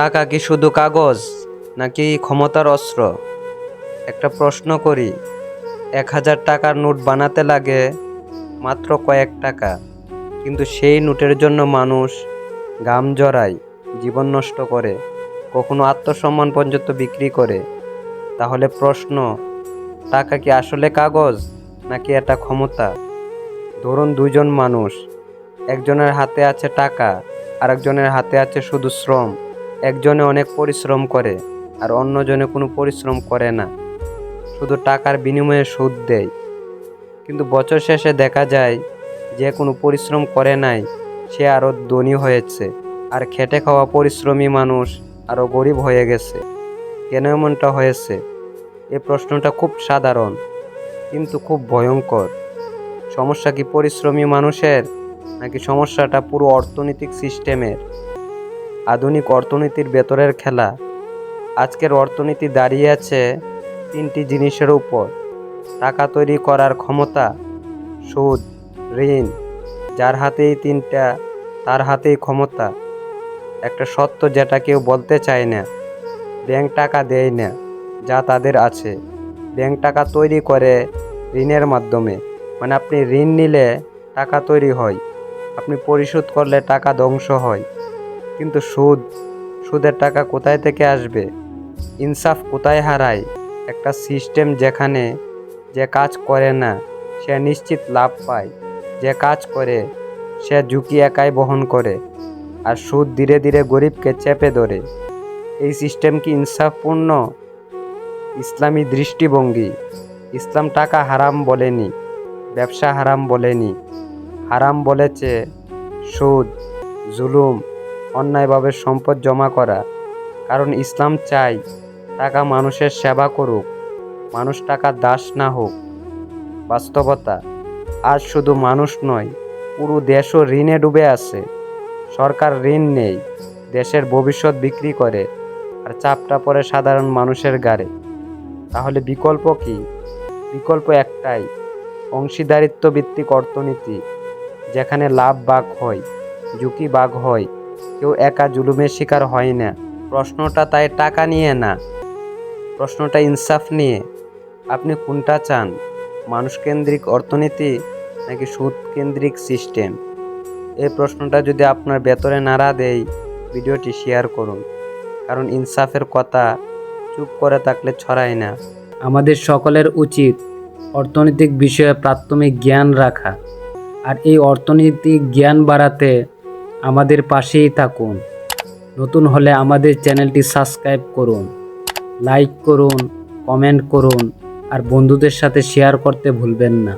টাকা কি শুধু কাগজ, নাকি ক্ষমতার অস্ত্র? একটা প্রশ্ন করি, এক হাজার টাকার নোট বানাতে লাগে মাত্র কয়েক টাকা, কিন্তু সেই নোটের জন্য মানুষ গাম জড়ায়, জীবন নষ্ট করে, কখনো আত্মসম্মান পর্যন্ত বিক্রি করে। তাহলে প্রশ্ন, টাকা কি আসলে কাগজ, নাকি এটা ক্ষমতা? ধরুন দুজন মানুষ, একজনের হাতে আছে টাকা, আরেকজনের হাতে আছে শুধু শ্রম। একজনে অনেক পরিশ্রম করে আর অন্যজনে কোনো পরিশ্রম করে না। শুধু টাকার বিনিময়ে সুদ দেয়। কিন্তু বছর শেষে দেখা যায়, যে কোনো পরিশ্রম করে নাই, সে আরও ধনী হয়েছে আর খেটে খাওয়া পরিশ্রমী মানুষ আরও গরিব হয়ে গেছে। কেন এমনটা হয়েছে? এই প্রশ্নটা খুব সাধারণ, কিন্তু খুব ভয়ঙ্কর। সমস্যা কি পরিশ্রমী মানুষের, নাকি সমস্যাটা পুরো অর্থনৈতিক সিস্টেমের? আধুনিক অর্থনীতির ভেতরের খেলা। আজকের অর্থনীতি দাঁড়িয়ে আছে তিনটি জিনিসের উপর। টাকা তৈরি করার ক্ষমতা, সুদ, ঋণ, যার হাতেই তিনটা, তার হাতেই ক্ষমতা। একটা সত্য যেটা কেউ বলতে চায় না, ব্যাংক টাকা দেয় না, যা তাদের আছে। ব্যাংক টাকা তৈরি করে ঋণের মাধ্যমে। মানে আপনি ঋণ নিলে টাকা তৈরি হয়, আপনি পরিশোধ করলে টাকা ধ্বংস হয়। কিন্তু সুদ, সুদের টাকা কোথায় থেকে আসবে? ইনসাফ কোথায় হারায়? একটা সিস্টেম যেখানে যে কাজ করে না, সে নিশ্চিত লাভ পায়। যে কাজ করে, সে ঝুঁকি একাই বহন করে। আর সুদ ধীরে ধীরে গরিবকে চেপে ধরে। এই সিস্টেম কি ইনসাফপূর্ণ? ইসলামী দৃষ্টিভঙ্গি। ইসলাম টাকা হারাম বলেনি, ব্যবসা হারাম বলেনি। হারাম বলেছে সুদ, জুলুম অন্যায়ভাবে সম্পদ জমা করা। কারণ ইসলাম চাই টাকা মানুষের সেবা করুক, মানুষ টাকার দাস না হোক। বাস্তবতা, আজ শুধু মানুষ নয়, পুরো দেশও ঋণে ডুবে আছে। সরকার ঋণ নেই, দেশের ভবিষ্যৎ বিক্রি করে, আর চাপটা পড়ে সাধারণ মানুষের গাড়ে তাহলে বিকল্প কি? বিকল্প একটাই অংশীদারিত্ব ভিত্তিক অর্থনীতি, যেখানে লাভ বাঘ হয়, ঝুঁকি বাঘ হয়। কেউ একা জুলুমের শিকার হয় না। প্রশ্নটা তাই টাকা নিয়ে না, প্রশ্নটা ইনসাফ নিয়ে। আপনি কোনটা চান, মানুষকেন্দ্রিক অর্থনীতি নাকি সুদ কেন্দ্রিক সিস্টেম? এই প্রশ্নটা যদি আপনার ভেতরে নাড়া দেয়, ভিডিওটি শেয়ার করুন। কারণ ইনসাফের কথা চুপ করে থাকলে ছড়ায় না। আমাদের সকলের উচিত অর্থনৈতিক বিষয়ে প্রাথমিক জ্ঞান রাখা। আর এই অর্থনৈতিক জ্ঞান বাড়াতে আমাদের পাশেই থাকুন। নতুন হলে আমাদের চ্যানেলটি সাবস্ক্রাইব করুন, লাইক করুন, কমেন্ট করুন, আর বন্ধুদের সাথে শেয়ার করতে ভুলবেন না।